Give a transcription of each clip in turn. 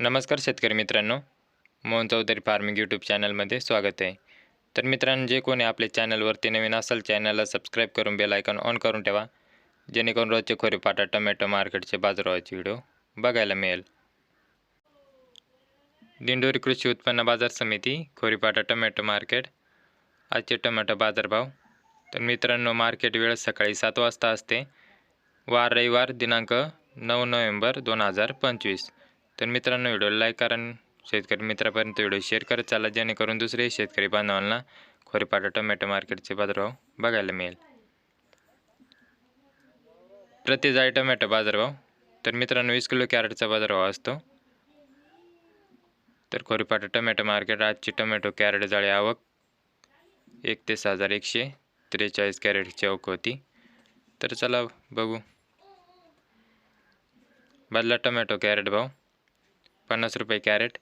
नमस्कार शेतकरी मित्रांनो. मोहन चौधरी फार्मिंग यूट्यूब चॅनलमध्ये स्वागत आहे. तर मित्रांनो जे कोणी आपल्या चॅनलवरती नवीन असेल चॅनलला सबस्क्राईब करून बेल आयकॉन ऑन करून ठेवा. जेणेकरून रोजचे खोरीपाटा टोमॅटो मार्केटचे बाजारभावाचे व्हिडिओ बघायला मिळेल. दिंडोरी कृषी उत्पन्न बाजार समिती खोरीपाटा टोमॅटो मार्केट आजचे टोमॅटो बाजारभाव. तर मित्रांनो मार्केट वेळ सकाळी सात वाजता असते. वार रविवार दिनांक नऊ नोव्हेंबर दोन हजार पंचवीस. तर मित्रांनो व्हिडिओला लाईक करा शेतकरी मित्रापर्यंत व्हिडिओ शेअर करत चाला जेणेकरून दुसरे शेतकरी बांधवांना खोरीपाटा टोमॅटो मार्केटचे बाजारभाव बघायला मिळेल. प्रति जाळी टोमॅटो बाजारभाव तर मित्रांनो वीस किलो कॅरेटचा बाजारभाव असतो. तर खोरीपाटा टोमॅटो मार्केट आजची टोमॅटो कॅरेट जाळी आवक एक ते सहा हजार एकशे त्रेचाळीस कॅरेटची आवक होती. तर चला बघू. बदला टोमॅटो कॅरेट भाव. पन्नास रुपये कॅरेट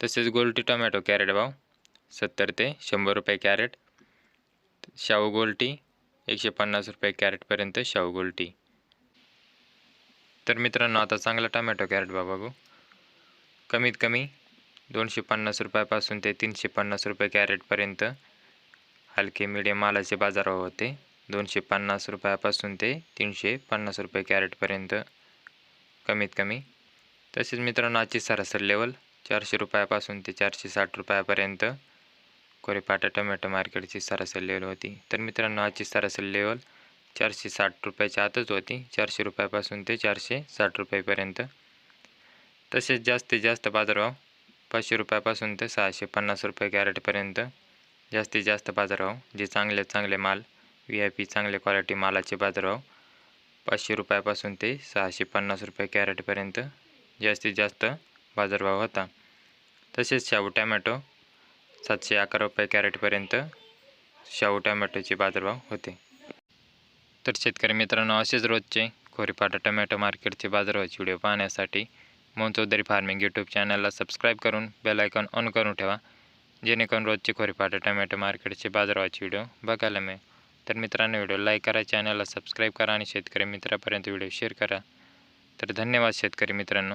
तसेच गोल्टी टोमॅटो कॅरेट भाव सत्तर ते शंभर रुपये कॅरेट शाहू गोल्टी एकशे पन्नास रुपये कॅरेटपर्यंत शाहू गोल्टी. तर मित्रांनो आता चांगला टोमॅटो कॅरेट भाव बघू. कमीत कमी दोनशे पन्नास रुपयापासून ते तीनशे पन्नास रुपये कॅरेटपर्यंत हलके मिडियम मालाचे बाजारभाव होते. दोनशे पन्नास रुपयापासून ते तीनशे पन्नास रुपये कॅरेटपर्यंत कमीत कमी तसेच मित्रांनो आजची सरासरी लेवल चारशे रुपयापासून ते चारशे साठ रुपयापर्यंत कोरेपाटा टोमॅटो मार्केटची सरासरी लेवल होती. तर मित्रांनो आजची सरासरी लेवल चारशे साठ रुपयाच्या आतच होती. चारशे रुपयापासून ते चारशे साठ रुपयेपर्यंत. तसेच जास्तीत जास्त बाजारभाव पाचशे रुपयापासून ते सहाशे पन्नास रुपये कॅरेटपर्यंत जास्तीत जास्त बाजारभाव जे चांगले चांगले माल व्ही आय पी चांगले क्वालिटी मालाचे बाजारभाव पाचशे रुपयापासून ते सहाशे पन्नास रुपये कॅरेटपर्यंत जास्तीत जास्त बाजारभाव होता. तसेच शाहू टॅमॅटो सातशे अकरा रुपये कॅरेटपर्यंत शाहू टॅमॅटोचे बाजारभाव होते. तर शेतकरी मित्रांनो असेच रोजचे खोरीपाटा टमॅटो मार्केटचे बाजारभावाचे व्हिडिओ पाहण्यासाठी मोहन चौधरी फार्मिंग यूट्यूब चॅनलला सबस्क्राईब करून बेल आयकॉन ऑन करून ठेवा जेणेकरून रोजचे खोरीपाटा टमॅटो मार्केटचे बाजारभावाचे व्हिडिओ बघायला मिळेल. तर मित्रांनो व्हिडिओ लाईक करा चॅनलला सबस्क्राईब करा आणि शेतकरी मित्रापर्यंत व्हिडिओ शेअर करा. तर धन्यवाद शेतकरी मित्रांनो.